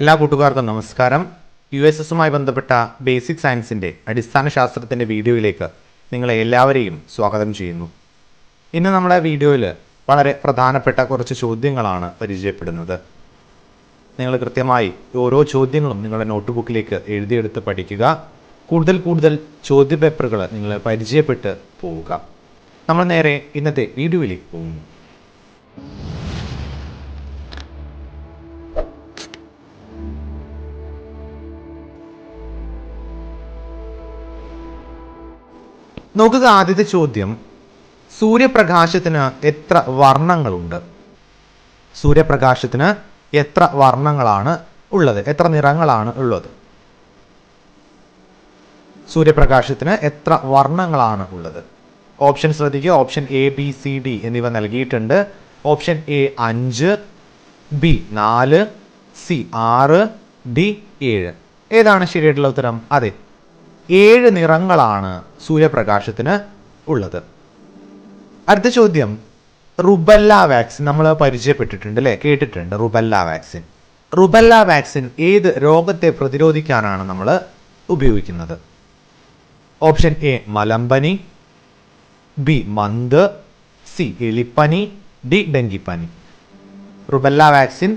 എല്ലാ കൂട്ടുകാർക്കും നമസ്കാരം. യു എസ് എസുമായി ബന്ധപ്പെട്ട ബേസിക് സയൻസിന്റെ അടിസ്ഥാന ശാസ്ത്രത്തിന്റെ വീഡിയോയിലേക്ക് നിങ്ങളെ എല്ലാവരെയും സ്വാഗതം ചെയ്യുന്നു. ഇന്ന് നമ്മുടെ വീഡിയോയിൽ വളരെ പ്രധാനപ്പെട്ട കുറച്ച് ചോദ്യങ്ങളാണ് പരിചയപ്പെടുന്നത്. നിങ്ങൾ കൃത്യമായി ഓരോ ചോദ്യങ്ങളും നിങ്ങളുടെ നോട്ട്ബുക്കിലേക്ക് എഴുതിയെടുത്ത് പഠിക്കുക. കൂടുതൽ കൂടുതൽ ചോദ്യ പേപ്പറുകൾ നിങ്ങൾ പരിചയപ്പെട്ട് പോവുക. നമ്മൾ നേരെ ഇന്നത്തെ വീഡിയോയിലേക്ക് പോകുന്നു. നോക്കുക ആദ്യത്തെ ചോദ്യം. സൂര്യപ്രകാശത്തിന് എത്ര വർണങ്ങളുണ്ട്? സൂര്യപ്രകാശത്തിന് എത്ര വർണങ്ങളാണ് ഉള്ളത്? എത്ര നിറങ്ങളാണ് ഉള്ളത്? സൂര്യപ്രകാശത്തിന് എത്ര വർണങ്ങളാണ് ഉള്ളത്? ഓപ്ഷൻ ശ്രദ്ധിക്കുക. Option A B C D എന്നിവ നൽകിയിട്ടുണ്ട്. ഓപ്ഷൻ എ അഞ്ച് ബി നാല് സി ആറ് ഡി ഏഴ്. ഏതാണ് ശരിയായിട്ടുള്ള ഉത്തരം? അതെ ഏഴ് നിറങ്ങളാണ് സൂര്യപ്രകാശത്തിന് ഉള്ളത്. അടുത്ത ചോദ്യം. റുബല്ല വാക്സിൻ നമ്മൾ പരിചയപ്പെട്ടിട്ടുണ്ട് അല്ലേ? കേട്ടിട്ടുണ്ട് റുബല്ല വാക്സിൻ. റുബല്ല വാക്സിൻ ഏത് രോഗത്തെ പ്രതിരോധിക്കാനാണ് നമ്മൾ ഉപയോഗിക്കുന്നത്? ഓപ്ഷൻ എ മലമ്പനി. ബി മന്ത്. സി എലിപ്പനി. ഡി ഡെങ്കിപ്പനി. റുബല്ല വാക്സിൻ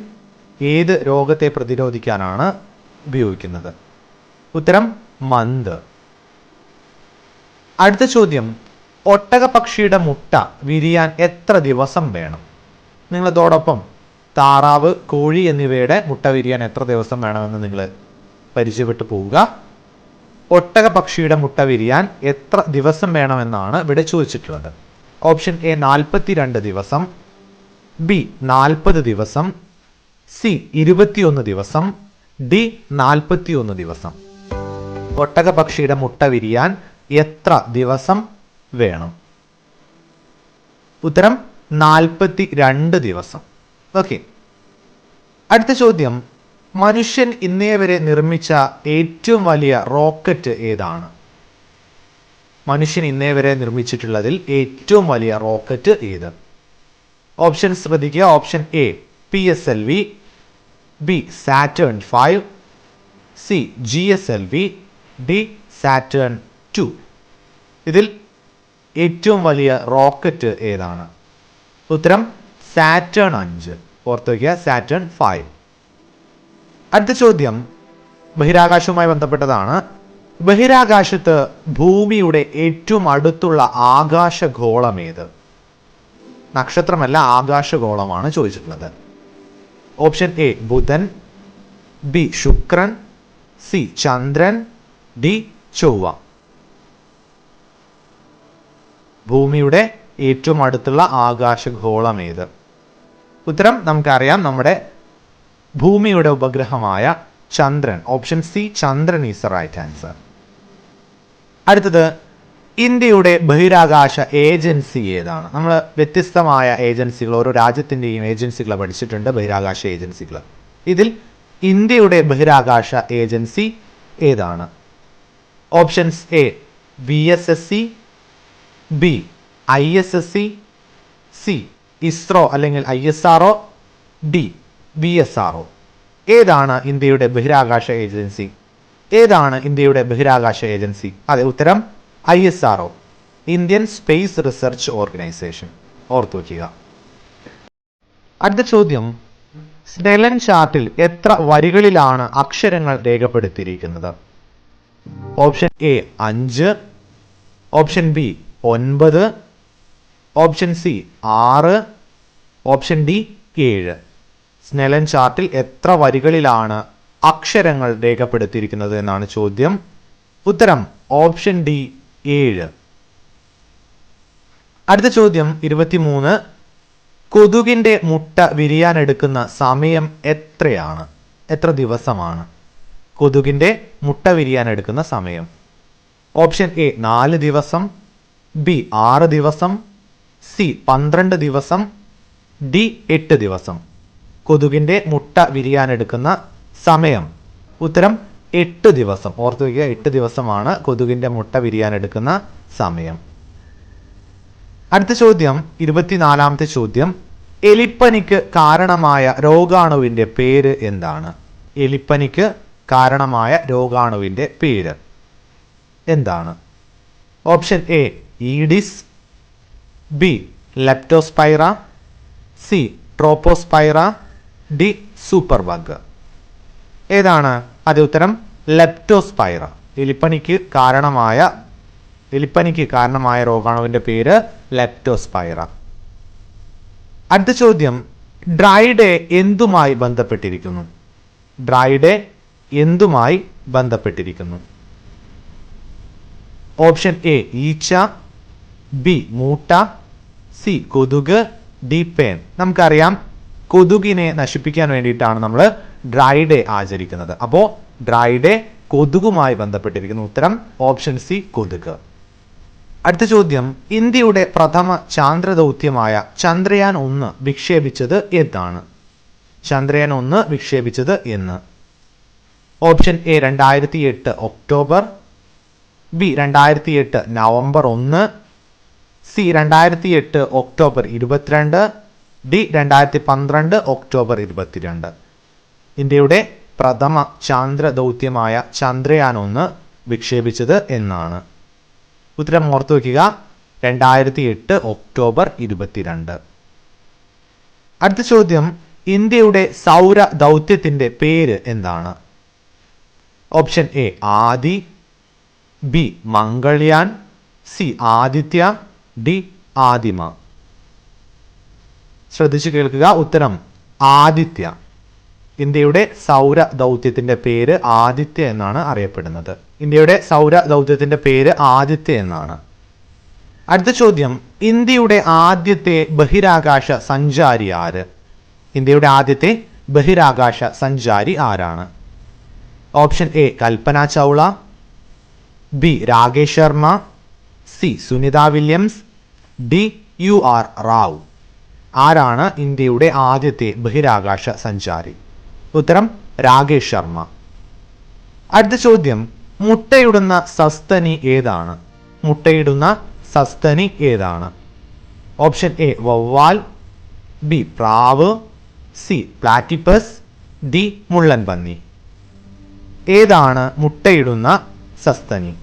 ഏത് രോഗത്തെ പ്രതിരോധിക്കാനാണ് ഉപയോഗിക്കുന്നത്? ഉത്തരം മന്ത്. അടുത്ത ചോദ്യം. ഒട്ടകപക്ഷിയുടെ മുട്ട വിരിയാൻ എത്ര ദിവസം വേണം? നിങ്ങളതോടൊപ്പം താറാവ് കോഴി എന്നിവയുടെ മുട്ട വിരിയാൻ എത്ര ദിവസം വേണമെന്ന് നിങ്ങൾ പരിചയപ്പെട്ടു പോവുക. ഒട്ടകപക്ഷിയുടെ മുട്ട വിരിയാൻ എത്ര ദിവസം വേണമെന്നാണ് ഇവിടെ ചോദിച്ചിട്ടുള്ളത്. ഓപ്ഷൻ എ നാൽപ്പത്തിരണ്ട് ദിവസം. ബി നാൽപ്പത് ദിവസം. സി ഇരുപത്തിയൊന്ന് ദിവസം. ഡി നാൽപ്പത്തിയൊന്ന് ദിവസം. ഒട്ടകപക്ഷിയുടെ മുട്ട വിരിയാൻ എത്ര ദിവസം വേണം? ഉത്തരം നാൽപ്പത്തി രണ്ട് ദിവസം. ഓക്കെ. അടുത്ത ചോദ്യം. മനുഷ്യൻ ഇന്നേ വരെ നിർമ്മിച്ച ഏറ്റവും വലിയ റോക്കറ്റ് ഏതാണ്? മനുഷ്യൻ ഇന്നേ വരെ നിർമ്മിച്ചിട്ടുള്ളതിൽ ഏറ്റവും വലിയ റോക്കറ്റ് ഏത്? ഓപ്ഷൻ ശ്രദ്ധിക്കുക. Option A P S L V B Saturn five C G S L V D Saturn two. ഇതിൽ ഏറ്റവും വലിയ റോക്കറ്റ് ഏതാണ്? ഉത്തരം സാറ്റേൺ അഞ്ച്. ഓർത്ത് വയ്ക്കുക സാറ്റേൺ ഫൈവ്. അടുത്ത ചോദ്യം ബഹിരാകാശവുമായി ബന്ധപ്പെട്ടതാണ്. ബഹിരാകാശത്ത് ഭൂമിയുടെ ഏറ്റവും അടുത്തുള്ള ആകാശഗോളം ഏത്? നക്ഷത്രമല്ല ആകാശഗോളമാണ് ചോദിച്ചിട്ടുള്ളത്. ഓപ്ഷൻ എ ബുധൻ ബി ശുക്രൻ സി ചന്ദ്രൻ ഡി ചൊവ്വ. ഭൂമിയുടെ ഏറ്റവും അടുത്തുള്ള ആകാശഗോളം ഏത് ഉത്തരം നമുക്കറിയാം നമ്മുടെ ഭൂമിയുടെ ഉപഗ്രഹമായ ചന്ദ്രൻ. ഓപ്ഷൻ സി ചന്ദ്രൻ ഈസ് റൈറ്റ് ആൻസർ അടുത്തത് ഇന്ത്യയുടെ ബഹിരാകാശ ഏജൻസി ഏതാണ്? നമ്മൾ വ്യത്യസ്തമായ ഏജൻസികൾ ഓരോ രാജ്യത്തിന്റെയും ഏജൻസികളെ പഠിച്ചിട്ടുണ്ട് ബഹിരാകാശ ഏജൻസികൾ ഇതിൽ ഇന്ത്യയുടെ ബഹിരാകാശ ഏജൻസി ഏതാണ്? Options A V S S C B I S S C C ISRO അല്ലെങ്കിൽ I S R O D V S R O ഏതാണ് ഇന്ത്യയുടെ ബഹിരാകാശ ഏജൻസി? ഏതാണ് ഇന്ത്യയുടെ ബഹിരാകാശ ഏജൻസി? അതെ ഉത്തരം I S R O Indian space research organisation. ഓർത്തു വയ്ക്കുക. അടുത്ത ചോദ്യം. സ്നെലൻ ചാർട്ടിൽ എത്ര വരികളിലാണ് അക്ഷരങ്ങൾ രേഖപ്പെടുത്തിയിരിക്കുന്നത്? ഓപ്ഷൻ എ അഞ്ച്. ഓപ്ഷൻ ബി ഒൻപത്. ഓപ്ഷൻ സി ആറ്. ഓപ്ഷൻ ഡി ഏഴ്. സ്നെലൻ ചാർട്ടിൽ എത്ര വരികളിലാണ് അക്ഷരങ്ങൾ രേഖപ്പെടുത്തിയിരിക്കുന്നത് എന്നാണ് ചോദ്യം. ഉത്തരം ഓപ്ഷൻ ഡി ഏഴ്. അടുത്ത ചോദ്യം ഇരുപത്തിമൂന്ന്. കൊതുകിന്റെ മുട്ട വിരിയാനെടുക്കുന്ന സമയം എത്രയാണ്? എത്ര ദിവസമാണ്? കൊതുകിന്റെ മുട്ട വിരിയാനെടുക്കുന്ന സമയം. ഓപ്ഷൻ എ നാല് ദിവസം. ബി ആറ് ദിവസം. സി പന്ത്രണ്ട് ദിവസം. ഡി എട്ട് ദിവസം. കൊതുകിന്റെ മുട്ട വിരിയാനെടുക്കുന്ന സമയം. ഉത്തരം എട്ട് ദിവസം. ഓർത്തു വയ്ക്കുക എട്ട് ദിവസമാണ് കൊതുകിന്റെ മുട്ട വിരിയാനെടുക്കുന്ന സമയം. അടുത്ത ചോദ്യം ഇരുപത്തിനാലാമത്തെ ചോദ്യം. എലിപ്പനിക്ക് കാരണമായ രോഗാണുവിന്റെ പേര് എന്താണ്? എലിപ്പനിക്ക് കാരണമായ രോഗാണുവിന്റെ പേര്. എന്താണ്? Option A Aedes B Leptospira C ട്രോപ്പോസ്പൈറ D super bug ഏതാണ് അത് ഉത്തരം? ലെപ്റ്റോസ്പൈറ. എലിപ്പനിക്ക് കാരണമായ എലിപ്പനിക്ക് കാരണമായ രോഗാണുവിന്റെ പേര് ലെപ്റ്റോസ്പൈറ. അടുത്ത ചോദ്യം ഡ്രൈ ഡേ എന്തുമായി ബന്ധപ്പെട്ടിരിക്കുന്നു? ഡ്രൈ ഡേ എന്തുമായി ബന്ധപ്പെട്ടിരിക്കുന്നു? ഓപ്ഷൻ എ ഈച്ച ബി മൂട്ട സി കൊതുക് ഡി പേൻ. നമുക്കറിയാം കൊതുകിനെ നശിപ്പിക്കാൻ വേണ്ടിയിട്ടാണ് നമ്മൾ ഡ്രൈ ഡേ ആചരിക്കുന്നത്. അപ്പോൾ ഡ്രൈ ഡേ കൊതുകുമായി ബന്ധപ്പെട്ടിരിക്കുന്നു. ഉത്തരം ഓപ്ഷൻ സി കൊതുക്. അടുത്ത ചോദ്യം ഇന്ത്യയുടെ പ്രഥമ ചാന്ദ്ര ദൗത്യമായ ചന്ദ്രയാൻ ഒന്ന് വിക്ഷേപിച്ചത് എന്താണ്? ചന്ദ്രയാൻ ഒന്ന് വിക്ഷേപിച്ചത് എന്ന്. ഓപ്ഷൻ എ രണ്ടായിരത്തി എട്ട് ഒക്ടോബർ ബി രണ്ടായിരത്തി എട്ട് നവംബർ ഒന്ന് സി രണ്ടായിരത്തി എട്ട് ഒക്ടോബർ ഇരുപത്തിരണ്ട് ഡി രണ്ടായിരത്തി പന്ത്രണ്ട് ഒക്ടോബർ ഇരുപത്തിരണ്ട്. ഇന്ത്യയുടെ പ്രഥമ ചാന്ദ്ര ദൗത്യമായ ചന്ദ്രയാൻ ഒന്ന് വിക്ഷേപിച്ചത് എന്നാണ്. ഉത്തരം ഓർത്തു വയ്ക്കുക. രണ്ടായിരത്തി എട്ട് ഒക്ടോബർ ഇരുപത്തിരണ്ട്. അടുത്ത ചോദ്യം ഇന്ത്യയുടെ സൗര ദൗത്യത്തിന്റെ പേര് എന്താണ്? Option A Adi B Mangalyaan C Aditya D Adima ശ്രദ്ധിച്ചു കേൾക്കുക. ഉത്തരം ആദിത്യ. ഇന്ത്യയുടെ സൗര ദൗത്യത്തിന്റെ പേര് ആദിത്യ എന്നാണ് അറിയപ്പെടുന്നത്. ഇന്ത്യയുടെ സൗര ദൗത്യത്തിന്റെ പേര് ആദിത്യ എന്നാണ്. അടുത്ത ചോദ്യം ഇന്ത്യയുടെ ആദ്യത്തെ ബഹിരാകാശ സഞ്ചാരി ആര്? ഇന്ത്യയുടെ ആദ്യത്തെ ബഹിരാകാശ സഞ്ചാരി ആരാണ്? Option A Kalpana Chawla. B Rakesh Sharma. C Sunita Williams. D U R Rao. ആരാണ് ഇന്ത്യയുടെ ആദ്യത്തെ ബഹിരാകാശ സഞ്ചാരി? ഉത്തരം രാകേഷ് ശർമ്മ. അടുത്ത ചോദ്യം മുട്ടയിടുന്ന സസ്തനി ഏതാണ്? മുട്ടയിടുന്ന സസ്തനി ഏതാണ്? ഓപ്ഷൻ എ വവ്വാൽ. ബി പ്രാവ്. C platypus. ഡി മുള്ളൻ പന്നി ഏതാണ് മുട്ടയിടുന്ന സസ്തനി?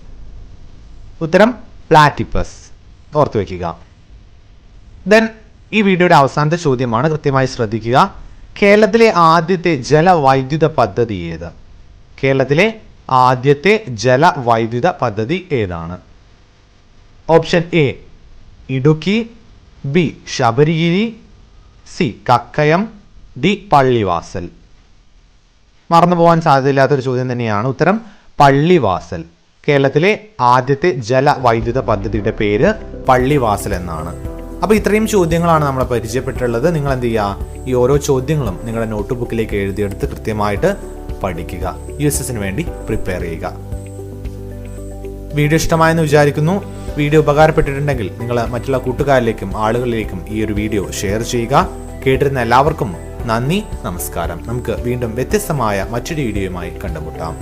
ഉത്തരം പ്ലാറ്റിപ്പസ്. ഓർത്തു വയ്ക്കുക. ദെൻ ഈ വീഡിയോയുടെ അവസാനത്തെ ചോദ്യമാണ് കൃത്യമായി ശ്രദ്ധിക്കുക. കേരളത്തിലെ ആദ്യത്തെ ജലവൈദ്യുത പദ്ധതി ഏത്? കേരളത്തിലെ ആദ്യത്തെ ജലവൈദ്യുത പദ്ധതി ഏതാണ്? Option A Idukki. B Sabarigiri. C Kakkayam. D Pallivasal. മറന്നു പോകാൻ സാധ്യതയില്ലാത്തൊരു ചോദ്യം തന്നെയാണ് ഉത്തരം പള്ളിവാസൽ. കേരളത്തിലെ ആദ്യത്തെ ജലവൈദ്യുത പദ്ധതിയുടെ പേര് പള്ളിവാസൽ എന്നാണ്. അപ്പോൾ ഇത്രയും ചോദ്യങ്ങളാണ് നമ്മൾ പരിചയപ്പെട്ടുള്ളത് നിങ്ങൾ എന്ത് ചെയ്യുക ഈ ഓരോ ചോദ്യങ്ങളും നിങ്ങളുടെ നോട്ട് ബുക്കിലേക്ക് എഴുതിയെടുത്ത് കൃത്യമായിട്ട് പഠിക്കുക. യു എസ് എസിന് വേണ്ടി പ്രിപ്പയർ ചെയ്യുക. വീഡിയോ ഇഷ്ടമായെന്ന് വിചാരിക്കുന്നു. വീഡിയോ ഉപകാരപ്പെട്ടിട്ടുണ്ടെങ്കിൽ നിങ്ങൾ മറ്റുള്ള കൂട്ടുകാരിലേക്കും ആളുകളിലേക്കും ഈ ഒരു വീഡിയോ ഷെയർ ചെയ്യുക. കേട്ടിരുന്ന എല്ലാവർക്കും നന്ദി നമസ്കാരം. നമുക്ക് വീണ്ടും വ്യത്യസ്തമായ മറ്റൊരു വീഡിയോയുമായി കണ്ടുമുട്ടാം.